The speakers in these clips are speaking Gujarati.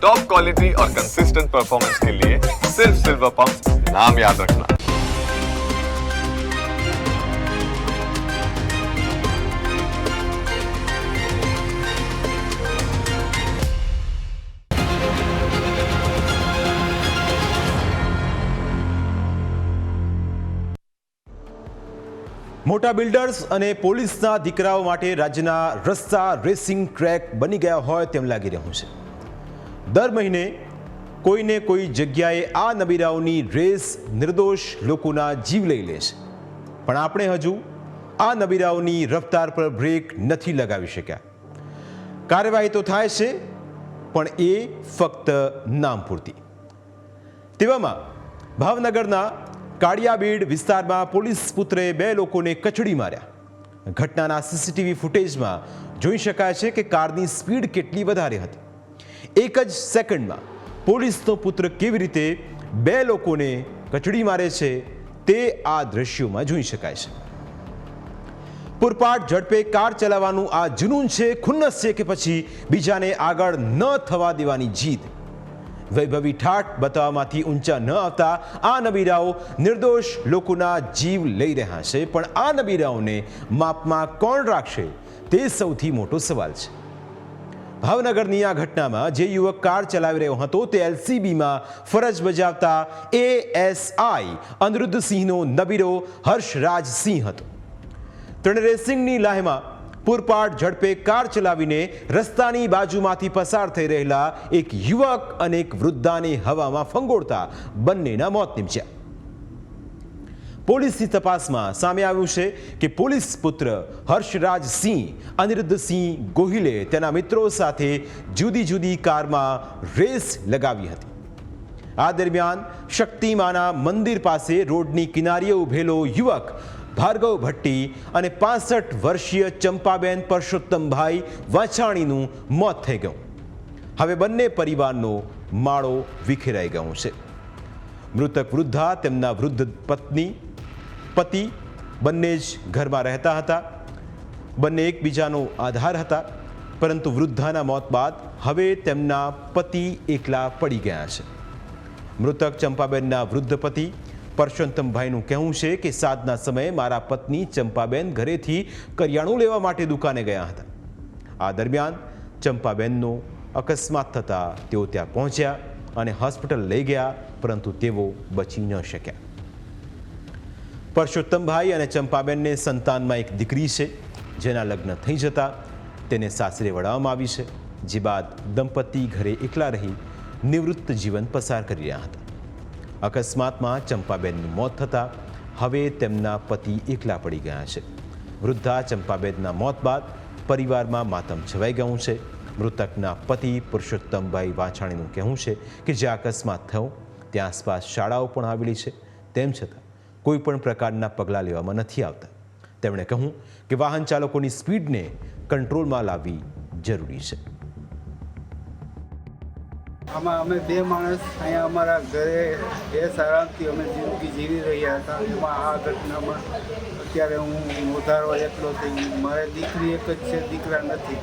टॉप क्वालिटी और कंसिस्टेंट परफॉर्मेंस के लिए सिर्फ सिल्वर पंप नाम याद रखना મોટા બિલ્ડર્સ અને પોલીસના દીકરાઓ માટે રાજ્યના રસ્તા રેસિંગ ટ્રેક બની ગયા હોય તેમ લાગી રહ્યું છે દર મહિને કોઈને કોઈ જગ્યાએ આ નબીરાઓની રેસ નિર્દોષ લોકોના જીવ લઈ લે છે. પણ આપણે હજુ આ નબીરાઓની રફતાર પર બ્રેક નથી લગાવી શક્યા. કાર્યવાહી તો થાય છે, પણ એ ફક્ત નામ પૂરતી. તેવામાં ભાવનગરના કાળિયાબીડ વિસ્તારમાં પોલીસ પુત્રે બે લોકોને કચડી માર્યા. ઘટનાના સીસીટીવી ફૂટેજમાં જોઈ શકાય છે કે કારની સ્પીડ કેટલી વધારે હતી. એક જ સેકન્ડમાં પોલીસનો પુત્ર કેવી રીતે બે લોકોને કચડી મારે છે તે આ દ્રશ્યોમાં જોઈ શકાય છે. પૂરપાટ ઝડપે કાર ચલાવવાનું આ જુનૂન છે, ખુન્નસ છે કે પછી બીજાને આગળ ન થવા દેવાની જીદ. વૈભવી ઠાઠ બતાવવામાંથી ઊંચા ન આવતા આ નબીરાઓ નિર્દોષ લોકોના જીવ લઈ રહ્યા છે, પણ આ નબીરાઓને માપમાં કોણ રાખશે તે સૌથી મોટો સવાલ છે. ભાવનગરની આ ઘટનામાં જે યુવક કાર ચલાવી રહ્યો હતો તે એલસીબીમાં ફરજ બજાવતા એએસઆઈ અનિરુદ્ધસિંહનો નબીરો હર્ષરાજસિંહ હતો. તેણે રેસિંગની લાહેમાં પૂરપાટ ઝડપે કાર ચલાવીને રસ્તાની બાજુમાંથી પસાર થઈ રહેલા એક યુવક અને એક વૃદ્ધાને હવામાં ફંગોળતા બંનેના મોત નીપજ્યા. પોલીસની તપાસમાં સામે આવ્યું છે કે પોલીસ પુત્ર હર્ષરાજ સિંહ, અનિરુદ્ધ સિંહ ગોહિલે તેના મિત્રો સાથે જુદી જુદી કારમાં રેસ લગાવી હતી. આ દરમિયાન શક્તિમાના મંદિર પાસે રોડની કિનારીએ ઉભેલો યુવક ભાર્ગવ ભટ્ટી અને પાસઠ વર્ષીય ચંપાબેન પરસોત્તમભાઈ વાછાણીનું મોત થઈ ગયું. હવે બંને પરિવારનો માળો વિખેરાઈ ગયો છે. મૃતક વૃદ્ધા તેમના વૃદ્ધ પત્ની પતિ બંને જ ઘરમાં રહેતા હતા. બંને એકબીજાનો આધાર હતા, પરંતુ વૃદ્ધાના મોત બાદ હવે તેમના પતિ એકલા પડી ગયા છે. મૃતક ચંપાબેનના વૃદ્ધ પતિ પરસોત્તમભાઈનું કહેવું છે કે સાંજના સમયે મારા પત્ની ચંપાબેન ઘરેથી કરિયાણું લેવા માટે દુકાને ગયા હતા. આ દરમિયાન ચંપાબેનનો અકસ્માત થતાં તેઓ ત્યાં પહોંચ્યા અને હોસ્પિટલ લઈ ગયા, પરંતુ તેઓ બચી ન શક્યા. પરસોત્તમભાઈ અને ચંપાબેનને સંતાનમાં એક દીકરી છે, જેના લગ્ન થઈ જતા તેને સાસરે વળાવવામાં આવી છે, જે બાદ દંપતી ઘરે એકલા રહી નિવૃત્ત જીવન પસાર કરી રહ્યા હતા. અકસ્માતમાં ચંપાબેનનું મોત થતાં હવે તેમના પતિ એકલા પડી ગયા છે. વૃદ્ધા ચંપાબેનના મોત બાદ પરિવારમાં માતમ છવાઈ ગયું છે. મૃતકના પતિ પુરુષોત્તમભાઈ વાછાણીનું કહેવું છે કે જે અકસ્માત થયો, ત્યાં આસપાસ શાળાઓ પણ આવેલી છે. તેમ છતાં કોઈ પણ પ્રકારના પગલાં લેવામાં નથી આવતા. તેમણે કહ્યું કે વાહન ચાલકોની સ્પીડને કંટ્રોલમાં લાવવી જરૂરી છે. આમાં અમે બે માણસ અહીંયા અમારા ઘરે બે આરામથી અમે જિંદગી જીવી રહ્યા હતા. એમાં આ ઘટનામાં અત્યારે હું નોંધારવા એકલો થઈ મારે દીકરી એક જ છે, દીકરા નથી.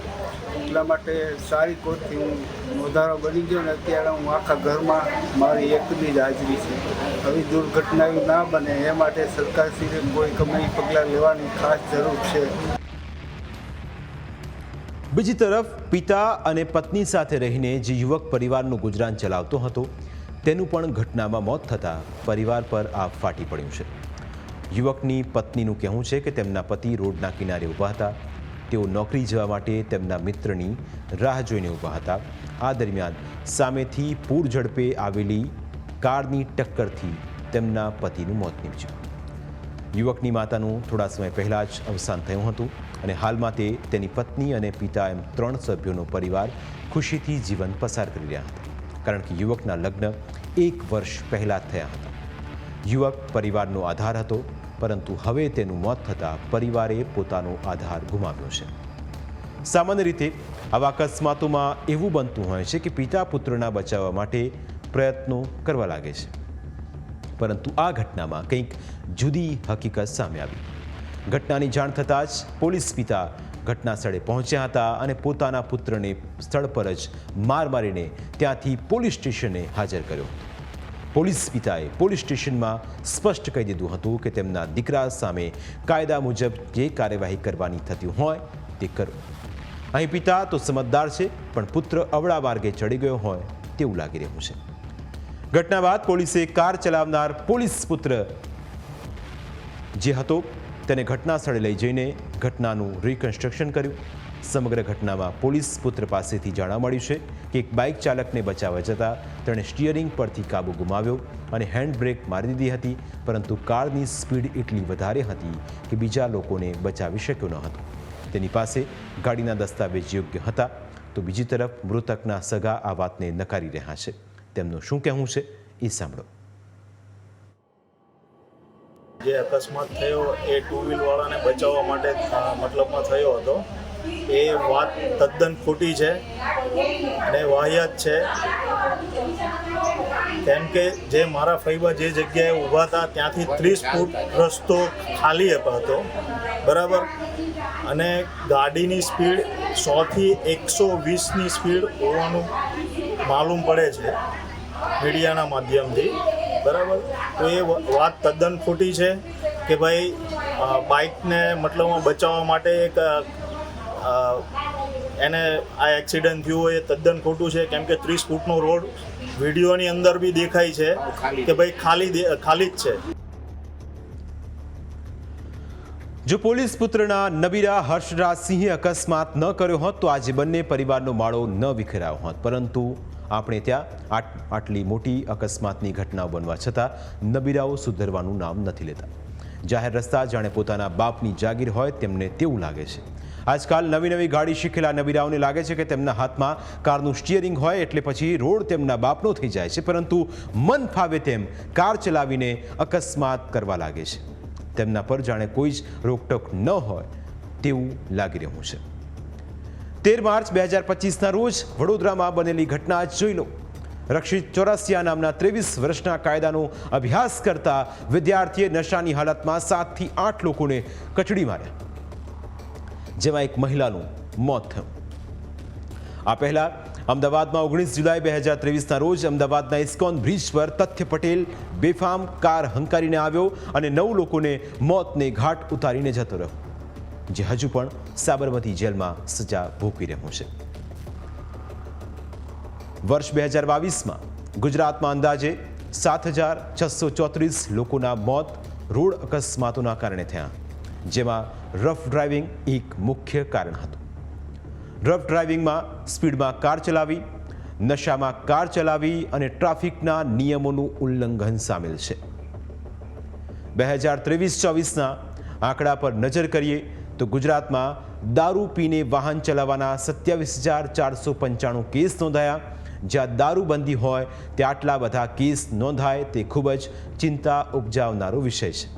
એટલા માટે સારી કોટથી હું વધારો બની ગયો ને અત્યારે હું આખા ઘરમાં મારી એકની જ હાજરી છે. આવી દુર્ઘટના ના બને, એ માટે સરકારશ્રીએ કોઈ એ પગલાં લેવાની ખાસ જરૂર છે. બીજી તરફ, પિતા અને પત્ની સાથે રહીને જે યુવક પરિવારનું ગુજરાન ચલાવતો હતો, તેનું પણ ઘટનામાં મોત થતાં પરિવાર પર આગ ફાટી પડ્યું છે. યુવકની પત્નીનું કહેવું છે કે તેમના પતિ રોડના કિનારે ઊભા હતા. તેઓ નોકરી જવા માટે તેમના મિત્રની રાહ જોઈને ઊભા હતા. આ દરમિયાન સામેથી પૂર ઝડપે આવેલી કારની ટક્કરથી તેમના પતિનું મોત નીપજ્યું. યુવકની માતાનું થોડા સમય પહેલાં જ અવસાન થયું હતું અને હાલમાં તે તેની પત્ની અને પિતા એમ ત્રણ સભ્યોનો પરિવાર ખુશીથી જીવન પસાર કરી રહ્યા હતા. કારણ કે યુવકના લગ્ન એક વર્ષ પહેલાં જ થયા હતા. યુવક પરિવારનો આધાર હતો પરંતુ હવે તેનું મોત થતાં પરિવારે પોતાનો આધાર ગુમાવ્યો છે. સામાન્ય રીતે આવા અકસ્માતોમાં એવું બનતું હોય છે કે પિતા પુત્રના બચાવવા માટે પ્રયત્નો કરવા લાગે છે. પરંતુ આ ઘટનામાં કંઈક જુદી હકીકત સામે આવી. ઘટનાની જાણ થતાં જ પોલીસ પિતા ઘટના સ્થળે પહોંચ્યા હતા અને પોતાના પુત્રને સ્થળ પર જ માર મારીને ત્યાંથી પોલીસ સ્ટેશને હાજર કર્યો. હતો પોલીસ પિતાએ પોલીસ સ્ટેશનમાં સ્પષ્ટ કહી દીધું હતું કે તેમના દીકરા સામે કાયદા મુજબ જે કાર્યવાહી કરવાની થતી હોય તે કરો. અહીં પિતા તો સમજદાર છે, પણ પુત્ર અવળા માર્ગે ચડી ગયો હોય તેવું લાગી રહ્યું છે. ઘટના બાદ પોલીસે કાર ચલાવનાર પોલીસ પુત્ર જે હતો તેને ઘટના સ્થળે લઈ જઈને ઘટનાનું રિકન્સ્ટ્રક્શન કર્યું. સમગ્ર ઘટનામાં પોલીસ પુત્ર પાસેથી જાણવા મળ્યું છે કે એક બાઇક ચાલકને બચાવવા જતાં તેણે સ્ટિયરિંગ પરથી કાબુ ગુમાવ્યો અને હેન્ડ બ્રેક મારી દીધી હતી, પરંતુ કારની સ્પીડ એટલી વધારે હતી કે બીજા લોકોને બચાવી શક્યો ન હતો. તેની પાસે ગાડીના દસ્તાવેજ યોગ્ય હતા, તો બીજી તરફ મૃતકના સગા આ વાતને નકારી રહ્યા છે. તેમનું શું કહેવું છે એ સાંભળો. જે અકસ્માત થયો એ ટુ વ્હીલવાળાને બચાવવા માટે મતલબમાં થયો હતો. એ વાત તદ્દન ખોટી છે અને વાહિયાત છે. કેમ કે જે મારા ફૈબા જે જગ્યાએ ઊભા હતા, ત્યાંથી ત્રીસ ફૂટ રસ્તો ખાલી હતો. બરાબર? અને ગાડીની સ્પીડ સોથી એકસો વીસની સ્પીડ હોવાનું માલુમ પડે છે મીડિયાના માધ્યમથી. બરાબર? તો એ વાત તદ્દન ખોટી છે કે ભાઈ બાઇકને મતલબમાં બચાવવા માટે એક એને આ એક્સિડન્ટ થયું હોય એ તદ્દન ખોટું છે. કેમ કે ત્રીસ ફૂટનો રોડ વિડીયોની અંદર બી દેખાય છે કે ભાઈ ખાલી દે- ખાલી જ છે. જો પોલીસ પુત્રના નબીરા હર્ષરાજસિંહે અકસ્માત ન કર્યો હોત તો આજે બંને પરિવારનો માળો ન વિખેરાયો હોત. પરંતુ આપણે ત્યાં આટ આટલી મોટી અકસ્માતની ઘટનાઓ બનવા છતાં નબીરાઓ સુધરવાનું નામ નથી લેતા. જાહેર રસ્તા જાણે પોતાના બાપની જાગીર હોય તેમને તેવું લાગે છે. આજકાલ નવી નવી ગાડી શીખેલા નબીરાઓને લાગે છે કે તેમના હાથમાં કારનું સ્ટિયરિંગ હોય એટલે પછી રોડ તેમના બાપનો થઈ જાય છે. પરંતુ મન ફાવે તેમ કાર ચલાવીને અકસ્માત કરવા લાગે છે. તેમના પર જાણે કોઈ જ રોકટોક ન હોય તેવું લાગી રહ્યું છે. તેર માર્ચ બે હજાર પચીસના રોજ વડોદરામાં બનેલી ઘટના જોઈ લો. રક્ષિત ચોરાસિયા નામના ત્રેવીસ વર્ષના કાયદાનો અભ્યાસ કરતા વિદ્યાર્થીએ નશાની હાલતમાં સાતથી આઠ લોકોને કચડી માર્યા. જેમાં એક મહિલાનું મોત થયું. આ પહેલા અમદાવાદમાં ઓગણીસ જુલાઈ બે હજાર ત્રેવીસના રોજ અમદાવાદના ઇસ્કોન બ્રિજ પર તથ્ય પટેલ બેફામ કાર હંકારીને આવ્યો અને નવ લોકોને મોતને ઘાટ ઉતારીને જતો રહ્યો, જે હજુ પણ સાબરમતી જેલમાં સજા ભોગવી રહ્યો છે. વર્ષ બે હજાર બાવીસમાં ગુજરાતમાં અંદાજે સાત હજાર છસો ચોત્રીસ લોકોના મોત રોડ અકસ્માતોના કારણે થયા, જેમાં રફ ડ્રાઇવિંગ એક મુખ્ય કારણ હતું. રફ ડ્રાઇવિંગમાં સ્પીડમાં કાર ચલાવી, નશામાં કાર ચલાવી અને ટ્રાફિકના નિયમોનું ઉલ્લંઘન સામેલ છે. બે હજાર ત્રેવીસ ચોવીસના આંકડા પર નજર કરીએ તો ગુજરાતમાં દારૂ પીને વાહન ચલાવવાના સત્યાવીસ હજાર ચારસો પંચાણું કેસ નોંધાયા. જ્યાં દારૂબંધી હોય તે આટલા બધા કેસ નોંધાય તે ખૂબ જ ચિંતા ઉપજાવનારો વિષય છે.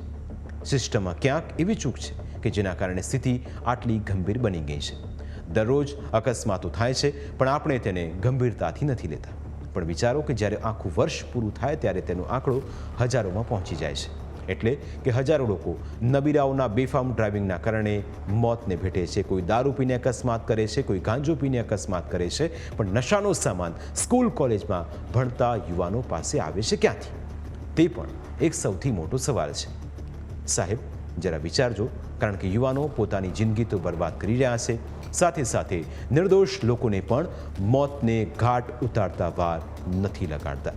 સિસ્ટમમાં ક્યાંક એવી ચૂક છે? કે જેના કારણે સ્થિતિ આટલી ગંભીર બની ગઈ છે. દરરોજ અકસ્માતો થાય છે, પણ આપણે તેને ગંભીરતાથી નથી લેતા. પણ વિચારો કે જ્યારે આખું વર્ષ પૂરું થાય ત્યારે તેનો આંકડો હજારોમાં પહોંચી જાય છે. એટલે કે હજારો લોકો નબીરાઓના બેફામ ડ્રાઇવિંગના કારણે મોતને ભેટે છે, કોઈ દારૂ પીને અકસ્માત કરે છે, કોઈ ગાંજો પીને અકસ્માત કરે છે, પણ નશાનો સામાન સ્કૂલ કોલેજમાં ભણતા યુવાનો પાસે આવે છે ક્યાંથી? તે પણ એક સૌથી મોટો સવાલ છે. સાહેબ, જરા વિચારજો કારણ કે યુવાનો પોતાની જિંદગી તો બરબાદ કરી રહ્યા છે. સાથે સાથે નિર્દોષ લોકોને પણ મોતને ઘાટ ઉતારતા વાર નથી લગાડતા.